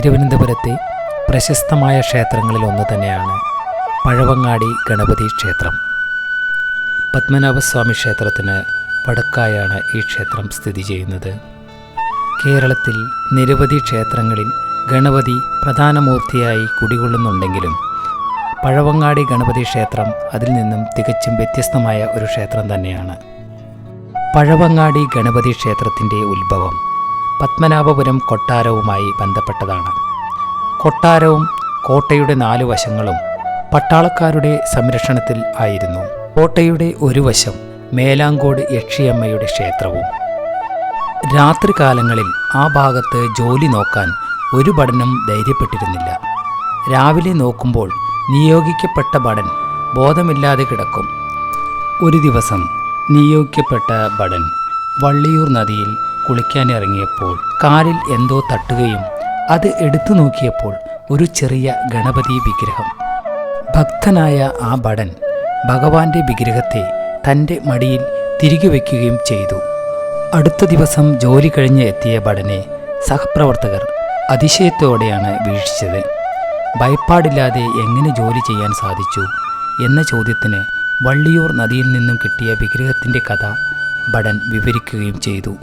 തിരുവനന്തപുരത്തെ പ്രശസ്തമായ ക്ഷേത്രങ്ങളിൽ ഒന്ന് തന്നെയാണ് പഴവങ്ങാടി ഗണപതി ക്ഷേത്രം. പത്മനാഭസ്വാമി ക്ഷേത്രത്തിന് വടക്കായാണ് ഈ ക്ഷേത്രം സ്ഥിതി ചെയ്യുന്നത്. കേരളത്തിൽ നിരവധി ക്ഷേത്രങ്ങളിൽ ഗണപതി പ്രധാന മൂർത്തിയായി കുടികൊള്ളുന്നുണ്ടെങ്കിലും പഴവങ്ങാടി ഗണപതി ക്ഷേത്രം അതിൽ നിന്നും തികച്ചും വ്യത്യസ്തമായ ഒരു ക്ഷേത്രം തന്നെയാണ്. പഴവങ്ങാടി ഗണപതി ക്ഷേത്രത്തിന്റെ ഉത്ഭവം പത്മനാഭപുരം കൊട്ടാരവുമായി ബന്ധപ്പെട്ടതാണ്. കൊട്ടാരവും കോട്ടയുടെ നാലു വശങ്ങളും പട്ടാളക്കാരുടെ സംരക്ഷണത്തിൽ ആയിരുന്നു. കോട്ടയുടെ ഒരു വശം മേലാങ്കോട് യക്ഷിയമ്മയുടെ ക്ഷേത്രവും. രാത്രികാലങ്ങളിൽ ആ ഭാഗത്ത് ജോലി നോക്കാൻ ഒരു ഭടനും ധൈര്യപ്പെട്ടിരുന്നില്ല. രാവിലെ നോക്കുമ്പോൾ നിയോഗിക്കപ്പെട്ട ഭടൻ ബോധമില്ലാതെ കിടക്കും. ഒരു ദിവസം നിയോഗിക്കപ്പെട്ട ഭടൻ വള്ളിയൂർ നദിയിൽ കുളിക്കാനിറങ്ങിയപ്പോൾ കാലിൽ എന്തോ തട്ടുകയും അത് എടുത്തു നോക്കിയപ്പോൾ ഒരു ചെറിയ ഗണപതി വിഗ്രഹം. ഭക്തനായ ആ ഭടൻ ഭഗവാന്റെ വിഗ്രഹത്തെ തന്റെ മടിയിൽ തിരികെ വയ്ക്കുകയും ചെയ്തു. അടുത്ത ദിവസം ജോലി കഴിഞ്ഞ് എത്തിയ ഭടനെ സഹപ്രവർത്തകർ അതിശയത്തോടെയാണ് വീക്ഷിച്ചത്. ഭയപ്പാടില്ലാതെ എങ്ങനെ ജോലി ചെയ്യാൻ സാധിച്ചു എന്ന ചോദ്യത്തിന് വള്ളിയൂർ നദിയിൽ നിന്നും കിട്ടിയ വിഗ്രഹത്തിന്റെ കഥ ഭടൻ വിവരിക്കുകയും ചെയ്തു.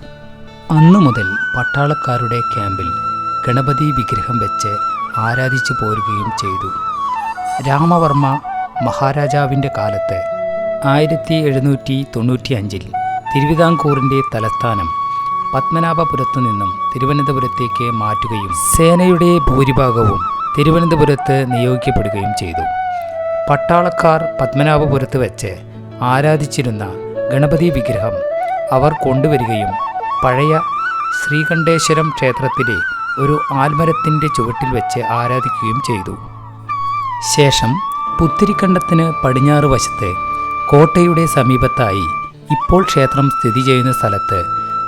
അന്നു മുതൽ പട്ടാളക്കാരുടെ ക്യാമ്പിൽ ഗണപതി വിഗ്രഹം വെച്ച് ആരാധിച്ചു പോരുകയും ചെയ്തു. രാമവർമ്മ മഹാരാജാവിന്റെ കാലത്ത് ആയിരത്തി എഴുന്നൂറ്റി തൊണ്ണൂറ്റി അഞ്ചിൽ തിരുവിതാംകൂറിന്റെ തലസ്ഥാനം പത്മനാഭപുരത്തു നിന്നും തിരുവനന്തപുരത്തേക്ക് മാറ്റുകയും സേനയുടെ ഭൂരിഭാഗവും തിരുവനന്തപുരത്ത് നിയോഗിക്കപ്പെടുകയും ചെയ്തു. പട്ടാളക്കാർ പത്മനാഭപുരത്ത് വെച്ച് ആരാധിച്ചിരുന്ന ഗണപതി വിഗ്രഹം അവർ കൊണ്ടുവരികയും പഴയ ശ്രീകണ്ഠേശ്വരം ക്ഷേത്രത്തിലെ ഒരു ആൽമരത്തിന്റെ ചുവട്ടിൽ വെച്ച് ആരാധിക്കുകയും ചെയ്തു. ശേഷം പുത്തിരിക്കണ്ടത്തിന് പടിഞ്ഞാറ് വശത്ത് കോട്ടയുടെ സമീപത്തായി ഇപ്പോൾ ക്ഷേത്രം സ്ഥിതി ചെയ്യുന്ന സ്ഥലത്ത്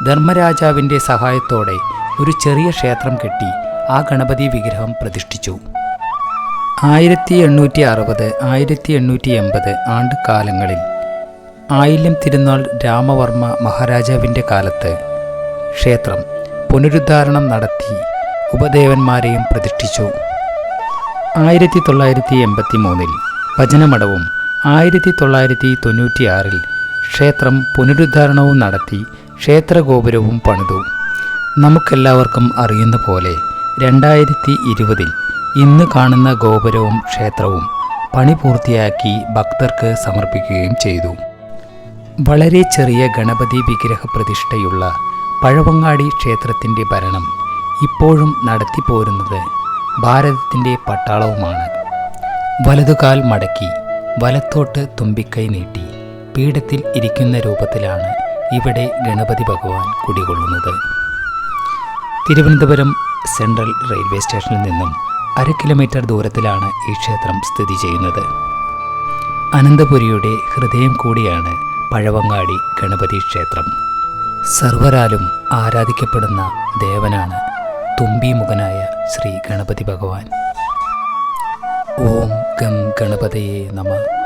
ധർമ്മരാജാവിന്റെ സഹായത്തോടെ ഒരു ചെറിയ ക്ഷേത്രം കെട്ടി ആ ഗണപതി വിഗ്രഹം പ്രതിഷ്ഠിച്ചു. ആയിരത്തി എണ്ണൂറ്റി അറുപത് ആയിരത്തി എണ്ണൂറ്റി എൺപത് ആണ്ടുകാലങ്ങളിൽ ആയില്യം തിരുനാൾ രാമവർമ്മ മഹാരാജാവിന്റെ കാലത്ത് ക്ഷേത്രം പുനരുദ്ധാരണം നടത്തി ഉപദേവന്മാരെയും പ്രതിഷ്ഠിച്ചു. ആയിരത്തി തൊള്ളായിരത്തി എൺപത്തി മൂന്നിൽ ഭജനമഠവും ആയിരത്തി തൊള്ളായിരത്തി തൊണ്ണൂറ്റിയാറിൽ ക്ഷേത്രം പുനരുദ്ധാരണവും നടത്തി ക്ഷേത്രഗോപുരവും പണിതു. നമുക്കെല്ലാവർക്കും അറിയുന്ന പോലെ രണ്ടായിരത്തി ഇരുപതിൽ ഇന്ന് കാണുന്ന ഗോപുരവും ക്ഷേത്രവും പണി പൂർത്തിയാക്കി ഭക്തർക്ക് സമർപ്പിക്കുകയും ചെയ്തു. വളരെ ചെറിയ ഗണപതി വിഗ്രഹ പ്രതിഷ്ഠയുള്ള പഴവങ്ങാടി ക്ഷേത്രത്തിന്റെ ഭരണം ഇപ്പോഴും നടത്തിപ്പോരുന്നത് ഭാരതത്തിന്റെ പട്ടാളവുമാണ്. വലതുകാൽ മടക്കി വലത്തോട്ട് തുമ്പിക്കൈ നീട്ടി പീഠത്തിൽ ഇരിക്കുന്ന രൂപത്തിലാണ് ഇവിടെ ഗണപതി ഭഗവാൻ കുടികൊള്ളുന്നത്. തിരുവനന്തപുരം സെൻട്രൽ റെയിൽവേ സ്റ്റേഷനിൽ നിന്നും അര കിലോമീറ്റർ ദൂരത്തിലാണ് ഈ ക്ഷേത്രം സ്ഥിതി ചെയ്യുന്നത്. അനന്തപുരിയുടെ ഹൃദയം കൂടിയാണ് പഴവങ്ങാടി ഗണപതി ക്ഷേത്രം. സർവരാലും ആരാധിക്കപ്പെടുന്ന ദേവനാണ് തുമ്പിമുഖനായ ശ്രീ ഗണപതി ഭഗവാൻ. ഓം ഗം ഗണപതയെ നമ.